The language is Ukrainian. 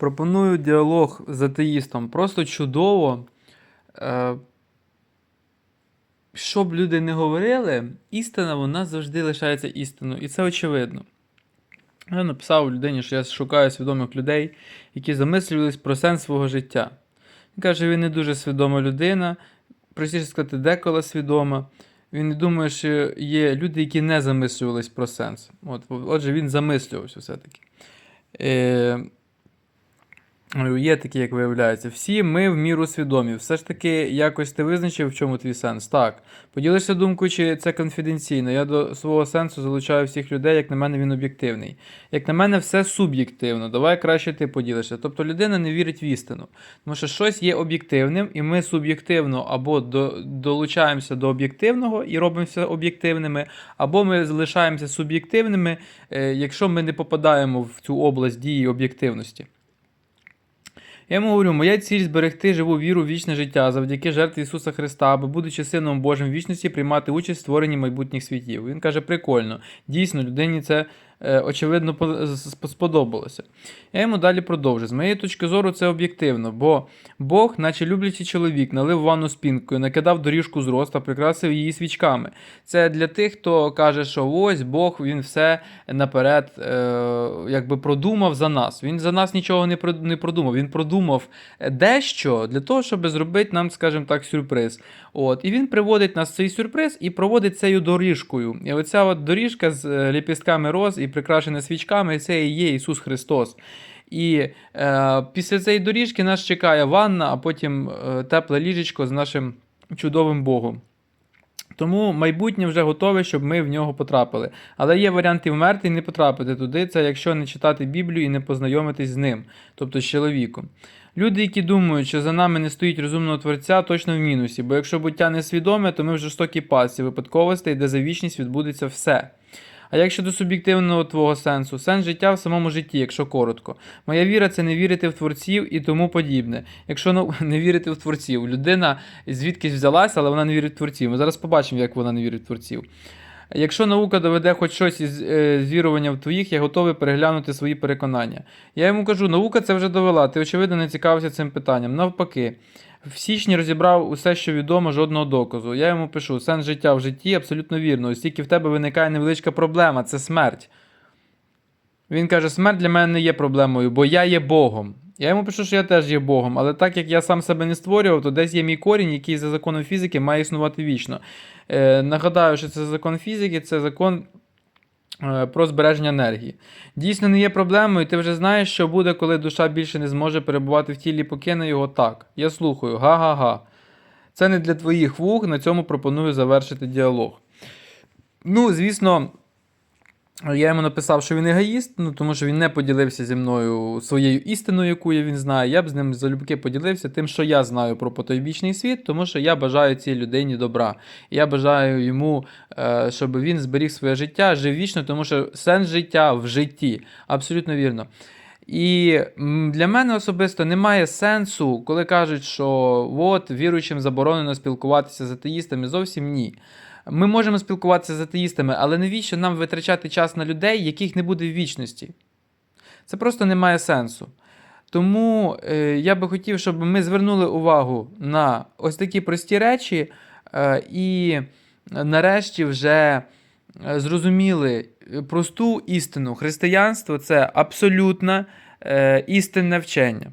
Пропоную діалог з атеїстом. Просто чудово. Е, Що б люди не говорили, істина вона завжди лишається істиною. І це очевидно. Я написав людині, що я шукаю свідомих людей, які замислювались про сенс свого життя. Він каже, він не дуже свідома людина, простіше сказати, деколи свідома. Він не думає, що є люди, які не замислювались про сенс. От, отже, він замислювався все-таки. Е, Є такі, як виявляється. Всі ми в міру свідомі. Все ж таки, якось ти визначив, в чому твій сенс. Так. Поділишся думкою, чи це конфіденційно. Я до свого сенсу залучаю всіх людей, як на мене, він об'єктивний. Як на мене, все суб'єктивно. Давай краще ти поділишся. Тобто людина не вірить в істину. Тому що щось є об'єктивним, і ми суб'єктивно або до, долучаємося до об'єктивного і робимося об'єктивними, або ми залишаємося суб'єктивними, е, якщо ми не попадаємо в цю область дії об'єктивності. Я йому говорю, моя ціль зберегти живу віру в вічне життя завдяки жертві Ісуса Христа, аби, будучи сином Божим в вічності, приймати участь в створенні майбутніх світів. Він каже, прикольно. Дійсно, людині це очевидно сподобалося. Я йому далі продовжу. З моєї точки зору, це об'єктивно, бо Бог, наче люблячий чоловік, налив ванну з пінкою, накидав доріжку з роста, прикрасив її свічками. Це для тих, хто каже, що ось Бог він все наперед е, якби продумав за нас. Він за нас нічого не не продумав. Він продумав дещо для того, щоб зробити нам, скажімо так, сюрприз. От, і він приводить нас цей сюрприз і проводить цією доріжкою. І оця от доріжка з е, ліпістками роз і прикрашена свічками, це і є Ісус Христос. І е, після цієї доріжки нас чекає ванна, а потім е, тепле ліжечко з нашим чудовим Богом. Тому майбутнє вже готове, щоб ми в нього потрапили. Але є варіанти вмерти і не потрапити туди. Це якщо не читати Біблію і не познайомитись з ним, тобто з чоловіком. Люди, які думають, що за нами не стоїть розумного творця, точно в мінусі, бо якщо буття несвідоме, то ми в жорстокій пасі випадковостей, де за вічність відбудеться все. А як щодо суб'єктивного твого сенсу, сенс життя в самому житті, якщо коротко. Моя віра це не вірити в творців і тому подібне. Якщо ну, не вірити в творців, людина звідкись взялася, але вона не вірить в творців. Ми зараз побачимо, як вона не вірить в творців. Якщо наука доведе хоч щось із е, з віруванням в твоїх, я готовий переглянути свої переконання. Я йому кажу, наука це вже довела, ти очевидно не цікавився цим питанням. Навпаки, в січні розібрав усе, що відомо, жодного доказу. Я йому пишу: сенс життя в житті абсолютно вірно. Ось тільки в тебе виникає невеличка проблема це смерть. Він каже: смерть для мене не є проблемою, бо я є Богом. Я йому пишу, що я теж є Богом, але так як я сам себе не створював, то десь є мій корінь, який за законом фізики має існувати вічно. Е, нагадаю, що це закон фізики, це закон про збереження енергії. Дійсно не є проблемою, ти вже знаєш, що буде, коли душа більше не зможе перебувати в тілі покине його так. Я слухаю, га-га-га. Це не для твоїх вух, на цьому пропоную завершити діалог. Ну, звісно, я йому написав, що він егоїст, ну тому що він не поділився зі мною своєю істиною, яку він знає. Я б з ним залюбки поділився тим, що я знаю про потойбічний світ, тому що я бажаю цій людині добра. Я бажаю йому, е, щоб він зберіг своє життя, жив вічно, тому що сенс життя в житті. Абсолютно вірно. І для мене особисто немає сенсу, коли кажуть, що от віруючим заборонено спілкуватися з атеїстами. Зовсім ні. Ми можемо спілкуватися з атеїстами, але навіщо нам витрачати час на людей, яких не буде в вічності? Це просто не має сенсу. Тому е, я би хотів, щоб ми звернули увагу на ось такі прості речі е, і нарешті вже е, зрозуміли просту істину. Християнство це абсолютне е, істинне вчення.